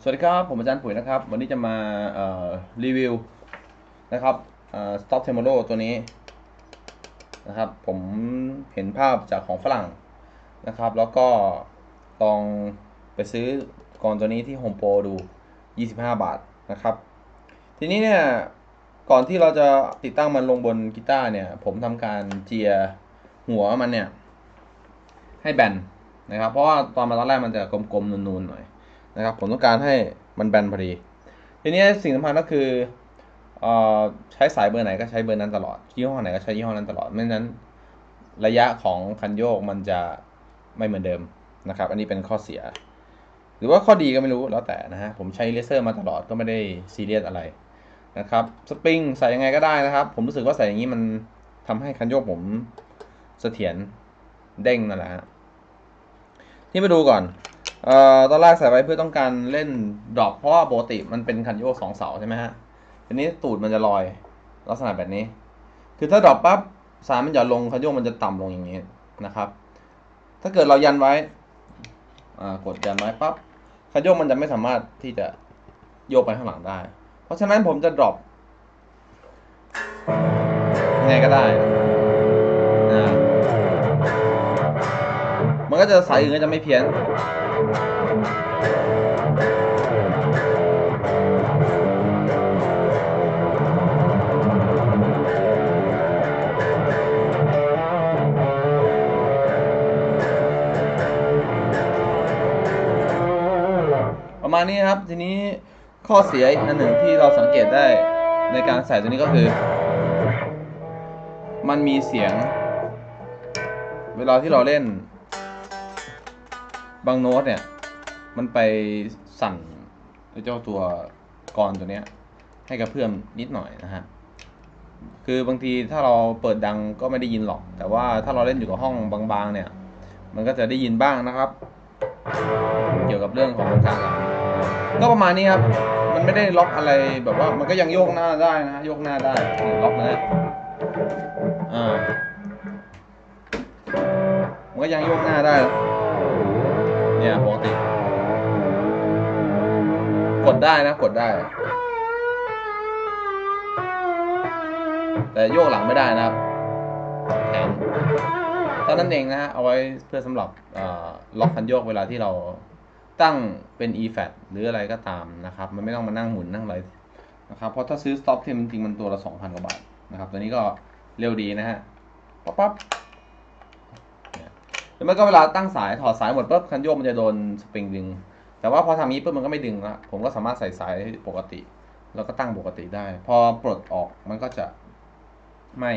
สวัสดีครับ ผมอาจารย์ปุ๋ยนะครับ วันนี้จะมารีวิวนะครับเอ่อ Stop Tremolo ตัวนี้นะครับ ผมเห็นภาพจากของฝรั่งนะครับ แล้วก็ลองไปซื้อกรตัวนี้ที่ Home Pro ดู 25 บาทนะครับ ทีนี้เนี่ย ก่อนที่เราจะติดตั้งมันลงบนกีตาร์เนี่ย ผมทำการเจียหัวมันเนี่ย ให้แบนนะครับ เพราะว่าตอนมาตอนแรกมันจะกลมๆนูนๆหน่อย นะครับ ผมต้องการให้มันแบนพอดี ทีนี้สิ่งสำคัญก็คือเอ่อใช้สายเบอร์ไหนก็ใช้เบอร์นั้นตลอดยี่ห้อไหนก็ใช้ยี่ห้อนั้นตลอดไม่นั้น ระยะของคันโยกมันจะไม่เหมือนเดิมนะครับ อันนี้เป็นข้อเสีย หรือว่าข้อดีก็ไม่รู้แล้วแต่นะฮะผมใช้เลเซอร์มาตลอดก็ไม่ได้ซีเรียสอะไรนะครับสปริงใส่ยังไงก็ได้นะครับ ผมรู้สึกว่าใส่อย่างนี้มันทำให้คันโยกผมเสถียรเด้งนั่นแหละฮะที่มาดูก่อน เอ่อตอนแรกใส่ไว้เพื่อต้องการเล่นดรอปเพราะว่าปกติมันเป็นคันโยกสองเสาใช่ไหมฮะทีนี้ตูดมันจะลอยลักษณะแบบนี้ คือถ้าดรอปปั๊บสายมันหย่อนลงคันโยกมันจะต่ำลงอย่างนี้นะครับ ถ้าเกิดเรายันไว้กดยันไว้ปั๊บคันโยกมันจะไม่สามารถที่จะโยกไปข้างหลังได้ เพราะฉะนั้นผมจะดรอปยังไงก็ได้ มันก็จะสายอื่นก็จะไม่เพี้ยนประมาณนี้ครับทีนี้ข้อเสียอีกอันหนึ่งที่เราสังเกตได้ในการใส่ตัวนี้ก็คือ มันมีเสียง เวลาที่เราเล่น บางโน้ตเนี่ย มันไปสั่นเจ้าตัวกรตัวเนี้ย ให้กระเพื่อมนิดหน่อยนะฮะคือบางทีถ้าเราเปิดดังก็ไม่ได้ยินหรอก แต่ว่าถ้าเราเล่นอยู่กับห้องบางๆเนี่ย มันก็จะได้ยินบ้างนะครับ เกี่ยวกับเรื่องของการสั่นก็ประมาณนี้ครับ มันไม่ได้ล็อกอะไรแบบว่า มันก็ยังโยกหน้าได้นะโยกหน้าได้ล็อกนะฮะอ่ามันก็ยังโยกหน้าได้ เนี่ยปกติ กดได้นะกดได้ แต่โยกหลังไม่ได้นะครับแข็งเท่านั้นเองนะฮะเอาไว้เพื่อสำหรับเอ่อล็อกคันโยกเวลาที่เราตั้งเป็น e-fat หรืออะไรก็ตามนะครับ มันไม่ต้องมานั่งหมุนนั่งอะไรนะครับเพราะถ้าซื้อ stop t จริงๆมันตัวละ 2,000 กว่าบาทนะครับ ตัวนี้ก็เร็วดีนะฮะปั๊บปั๊บเนี่ย แล้วมันก็เวลาตั้งสายถอดสายหมดปุ๊บคันโยกมันจะโดนสปริงดึง แต่ว่าพอทำนี้ปุ๊บมันก็ไม่ดึงละผมก็สามารถใส่สายปกติ แล้วก็ตั้งปกติได้ พอปลดออกมันก็จะไม่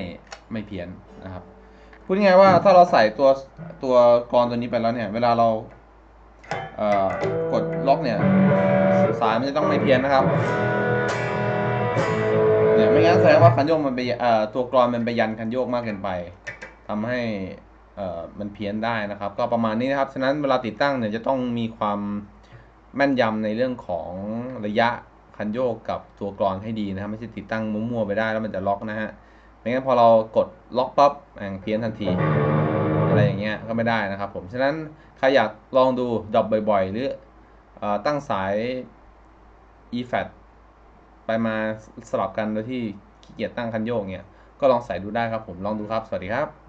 ไม่เพี้ยนนะครับพูดง่ายว่าถ้าเราใส่ตัวตัวกรอนตัวนี้ไปแล้วเนี่ย เวลาเราเอ่อกดล็อกเนี่ย สายมันจะต้องไม่เพี้ยนนะครับเนี่ยไม่งั้นแสดงว่าคันโยกมันไปเอ่อตัวกรอนมันไปยันคันโยกมากเกินไปทำให้ มันเพี้ยนได้นะครับ ก็ประมาณนี้นะครับ ฉะนั้นเวลาติดตั้งเนี่ยจะต้องมีความแม่นยำในเรื่องของระยะคันโยกกับตัวกรอนให้ดีนะครับไม่ใช่ติดตั้งมั่วๆไปได้แล้วมันจะล็อกนะฮะไม่งั้นพอเรากดล็อกปั๊บแม่งเพี้ยนทันที อะไรอย่างเงี้ยก็ไม่ได้นะครับ ผมฉะนั้นใครอยากลองดูดรอปบ่อย ๆ หรือเออตั้งสาย e-fat ไปมาสลับกันโดยที่ขี้เกียจตั้งคันโยกเนี่ยก็ลองใส่ดูได้ครับผมลองดูครับ สวัสดีครับ